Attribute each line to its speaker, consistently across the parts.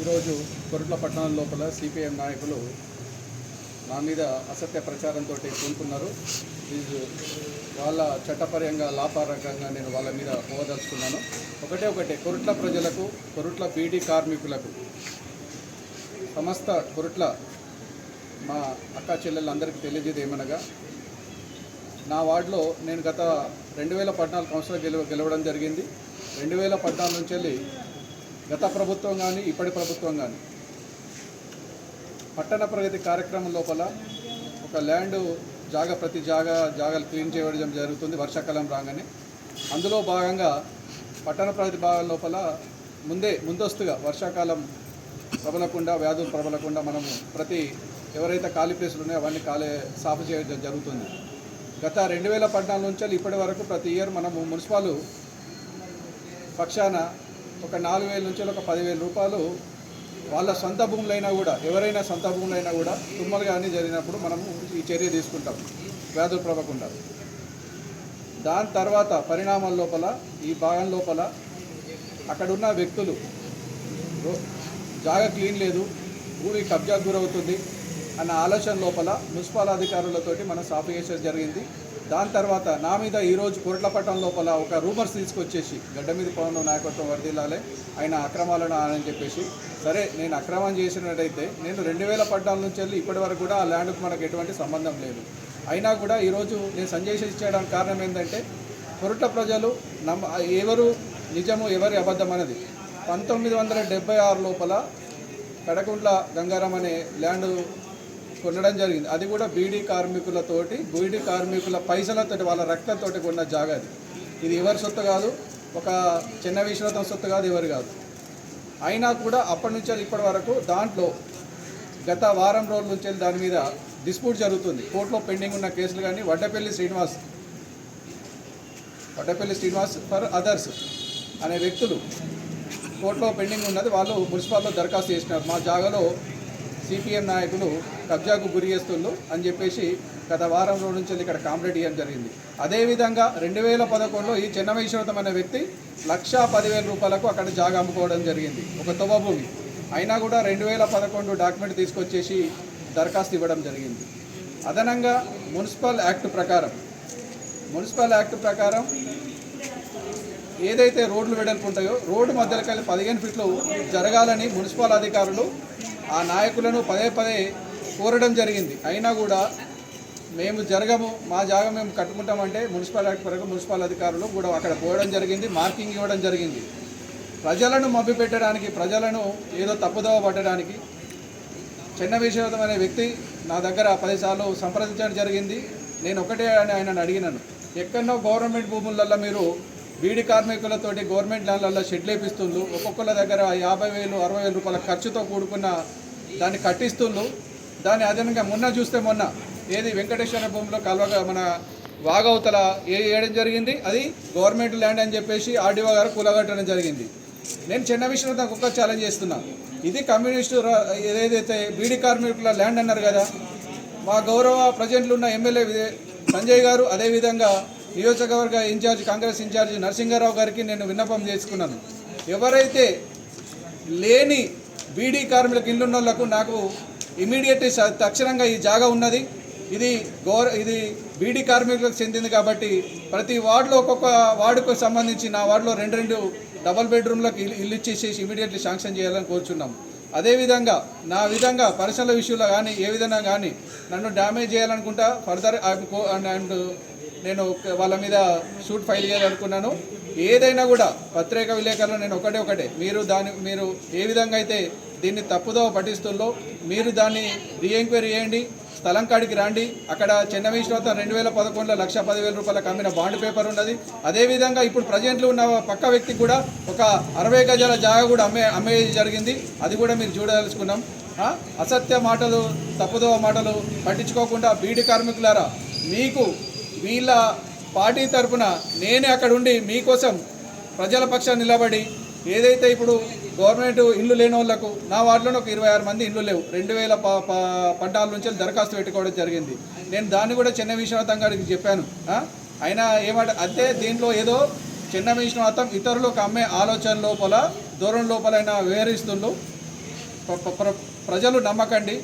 Speaker 1: ఈరోజు కొరట్ల పట్టణం లోపల సిపిఎం నాయకులు నా మీద అసత్య ప్రచారంతో కూనుకున్నారు వాళ్ళ చట్టపరంగా లాపారకంగా నేను వాళ్ళ మీద పోదలుచుకున్నాను ఒకటే ఒకటే కొరుట్ల ప్రజలకు కొరుట్ల బీడీ కార్మికులకు సమస్త కొరుట్ల మా అక్క చెల్లెళ్ళందరికీ తెలియజేది ఏమనగా నా వార్డులో నేను గత రెండు వేల పద్నాలుగు కౌన్సిలర్ గెలవ గెలవడం జరిగింది. రెండు వేల పద్నాలుగు నుంచి వెళ్ళి గత ప్రభుత్వం కానీ ఇప్పటి ప్రభుత్వం కానీ పట్టణ ప్రగతి కార్యక్రమం లోపల ఒక ల్యాండ్ జాగ ప్రతి జాగ జాగాలు క్లీన్ చేయడం జరుగుతుంది వర్షాకాలం రాగానే. అందులో భాగంగా పట్టణ ప్రగతి భాగం లోపల ముందే ముందస్తుగా వర్షాకాలం ప్రబలకుండా వ్యాధులు ప్రబలకుండా మనము ప్రతి ఎవరైతే ఖాళీ ప్లేసులు ఉన్నాయో అవన్నీ ఖాళీ సాఫ్ చేయడం జరుగుతుంది. గత రెండు వేల పద్నాలుగు నుంచి ఇప్పటి వరకు ప్రతి ఇయర్ మనము మున్సిపాలు పక్షాన ఒక నాలుగు వేల నుంచి ఒక పదివేల రూపాయలు వాళ్ళ సొంత భూములైనా కూడా ఎవరైనా సొంత భూములైనా కూడా తుమ్మలు కానీ జరిగినప్పుడు మనము ఈ చర్య తీసుకుంటాం వ్యాధులు ప్రభకుండా దాని తర్వాత పరిణామాల లోపల ఈ భాగం లోపల అక్కడున్న వ్యక్తులు జాగా క్లీన్ లేదు భూమి కబ్జాకు గురవుతుంది అన్న ఆలోచన లోపల మున్సిపల్ అధికారులతోటి మనం సాఫ్ చేసేది జరిగింది. దాని తర్వాత నా మీద ఈరోజు కొరట్లపట్నం లోపల ఒక రూమర్స్ తీసుకొచ్చేసి గడ్డ మీద పవన్ నాయకత్వం వరదిల్లాలే ఆయన అక్రమాలను అని చెప్పేసి సరే నేను అక్రమం చేసినట్టయితే నేను రెండు వేల పద్నాలుగు నుంచి వెళ్ళి ఇప్పటి వరకు కూడా ఆ ల్యాండ్కు మనకు ఎటువంటి సంబంధం లేదు. అయినా కూడా ఈరోజు నేను సంజయ్ చేయడానికి కారణం ఏంటంటే కొరట ప్రజలు నమ్మ ఎవరు నిజము ఎవరి అబద్ధం అనేది పంతొమ్మిది వందల డెబ్బై ఆరు లోపల కడకుంట్ల గంగారం అనే ల్యాండ్ కొనడం జరిగింది. అది కూడా బీడీ కార్మికులతోటి బీడీ కార్మికుల పైసలతోటి వాళ్ళ రక్తంతో కొన్న జాగా అది. ఇది ఎవరి సొత్తు కాదు ఒక చిన్న విశ్వతం సొత్తు కాదు ఎవరు కాదు. అయినా కూడా అప్పటి నుంచి ఇప్పటి వరకు దాంట్లో గత వారం రోజుల నుంచి దాని మీద డిస్ప్యూట్ జరుగుతుంది. కోర్టులో పెండింగ్ ఉన్న కేసులు కానీ వడ్డపల్లి శ్రీనివాస్ వడ్డపల్లి శ్రీనివాస్ ఫర్ అదర్స్ అనే వ్యక్తులు కోర్టులో పెండింగ్ ఉన్నది. వాళ్ళు మున్సిపాల్లో దరఖాస్తు చేసినారు. మా జాగాలో సిపిఎం నాయకులు కబ్జాకు గురి చేస్తుళ్ళు అని చెప్పేసి గత వారం రోజు నుంచి ఇక్కడ కాంప్లైంట్ ఇవ్వడం జరిగింది. అదేవిధంగా రెండు వేల పదకొండులో ఈ చిన్నమేశ్వరతం అనే వ్యక్తి లక్షా పదివేల రూపాయలకు అక్కడ జాగా అమ్ముకోవడం జరిగింది. ఒక తొవ్వ భూమి. అయినా కూడా రెండు వేల పదకొండు డాక్యుమెంట్ తీసుకొచ్చేసి దరఖాస్తు ఇవ్వడం జరిగింది. అదనంగా మున్సిపల్ యాక్ట్ ప్రకారం మున్సిపల్ యాక్ట్ ప్రకారం ఏదైతే రోడ్లు వెడల్పు ఉంటాయో రోడ్డు మధ్యలోకి వెళ్ళి పదిహేను ఫీట్లు జరగాలని మున్సిపల్ అధికారులు ఆ నాయకులను పదే పదే కోరడం జరిగింది. అయినా కూడా మేము జరగము మా జాగా మేము కట్టుకుంటామంటే మున్సిపల్ యాక్ట్ మున్సిపల్ అధికారులు కూడా అక్కడ పోవడం జరిగింది మార్కింగ్ ఇవ్వడం జరిగింది. ప్రజలను మభ్యపెట్టడానికి ప్రజలను ఏదో తప్పుదోవ పట్టడానికి చిన్న విశ్వనాథం అనే వ్యక్తి నా దగ్గర పదిసార్లు సంప్రదించడం జరిగింది. నేను ఒకటే అని ఆయనను అడిగినాను. ఎక్కడో గవర్నమెంట్ భూములలో మీరు బీడి కార్మికులతోటి గవర్నమెంట్ ల్యాండ్లలో షెడ్లు వేపిస్తుండ్రు. ఒక్కొక్కళ్ళ దగ్గర యాభై వేలు అరవై వేల రూపాయల ఖర్చుతో కూడుకున్న దాన్ని కట్టిస్తుండ్రు. దాన్ని అదనంగా మొన్న చూస్తే మొన్న ఏది వెంకటేశ్వర భూమిలో కలవగా మన వాగవతల ఏ వేయడం జరిగింది? అది గవర్నమెంట్ ల్యాండ్ అని చెప్పేసి ఆర్డీఓ గారు కూలగట్టడం జరిగింది. నేను చిన్న విషయంలో నాకు ఒక్క ఛాలెంజ్ చేస్తున్నా. ఇది కమ్యూనిస్టు ఏదైతే బీడీ కార్మికుల ల్యాండ్ అన్నారు కదా మా గౌరవ ప్రజెంట్లు ఉన్న ఎమ్మెల్యే సంజయ్ గారు అదేవిధంగా నియోజకవర్గ ఇన్ఛార్జ్ కాంగ్రెస్ ఇన్ఛార్జ్ నరసింహారావు గారికి నేను విన్నపం చేసుకున్నాను. ఎవరైతే లేని బీడీ కార్మికులకు ఇల్లున్నోళ్ళకు నాకు ఇమీడియట్ తక్షణంగా ఈ జాగా ఉన్నది. ఇది గౌర ఇది బీడీ కార్మికులకు చెందింది కాబట్టి ప్రతి వార్డులో ఒక్కొక్క వార్డుకు సంబంధించి నా వార్డులో రెండు రెండు డబల్ బెడ్రూమ్లకు ఇల్లు ఇల్లు ఇచ్చేసేసి ఇమీడియట్లీ శాంక్షన్ చేయాలని కోరుచున్నాం. అదేవిధంగా నా విధంగా పరిశ్రమల విషయంలో కానీ ఏ విధంగా కానీ నన్ను డ్యామేజ్ చేయాలనుకుంటా ఫర్దర్ అండ్ నేను వాళ్ళ మీద షూట్ ఫైల్ చేయాలనుకున్నాను. ఏదైనా కూడా పత్రిక విలేకరులు నేను ఒకటే ఒకటే. మీరు దాని మీరు ఏ విధంగా అయితే దీన్ని తప్పుదో పఠిస్తుందో మీరు దాన్ని రీఎంక్వైరీ చేయండి స్థలం కాడికి రండి. అక్కడ చిన్న విశ్వత రెండు వేల పదకొండులో లక్ష పదివేల రూపాయలకు అమ్మిన బాండ్ పేపర్ ఉన్నది. అదేవిధంగా ఇప్పుడు ప్రజెంట్లో ఉన్న పక్క వ్యక్తి కూడా ఒక అరవై గజాల జాగా కూడా అమ్మే అమ్మే జరిగింది. అది కూడా మీరు చూడదలుచుకున్నాం. అసత్య మాటలు తప్పుదోవ మాటలు పట్టించుకోకుండా బీడి కార్మికులారా మీకు వీళ్ళ పార్టీ తరపున నేనే అక్కడ ఉండి మీకోసం ప్రజల పక్షాన్ని నిలబడి ఏదైతే ఇప్పుడు గవర్నమెంట్ ఇల్లు లేని వాళ్ళకు నా వార్డులోనే ఒక ఇరవై ఆరు మంది ఇల్లు లేవు. రెండు వేల ప పద్నాలుగు నుంచి దరఖాస్తు పెట్టుకోవడం జరిగింది. నేను దాన్ని కూడా చిన్న విశ్వనాథం గారికి చెప్పాను. ఆయన ఏమంట అంతే దీంట్లో ఏదో చిన్న విశ్వనాథం ఇతరులకు అమ్మే ఆలోచన లోపల దూరం లోపల వివరిస్తుండ్రు ప్రజలు నమ్మకండి.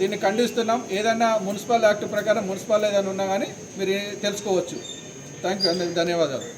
Speaker 1: దీన్ని ఖండిస్తున్నాం. ఏదైనా మున్సిపల్ యాక్ట్ ప్రకారం మున్సిపల్ ఏదైనా ఉన్నా కానీ మీరు తెలుసుకోవచ్చు. థ్యాంక్ యూ అండి ధన్యవాదాలు.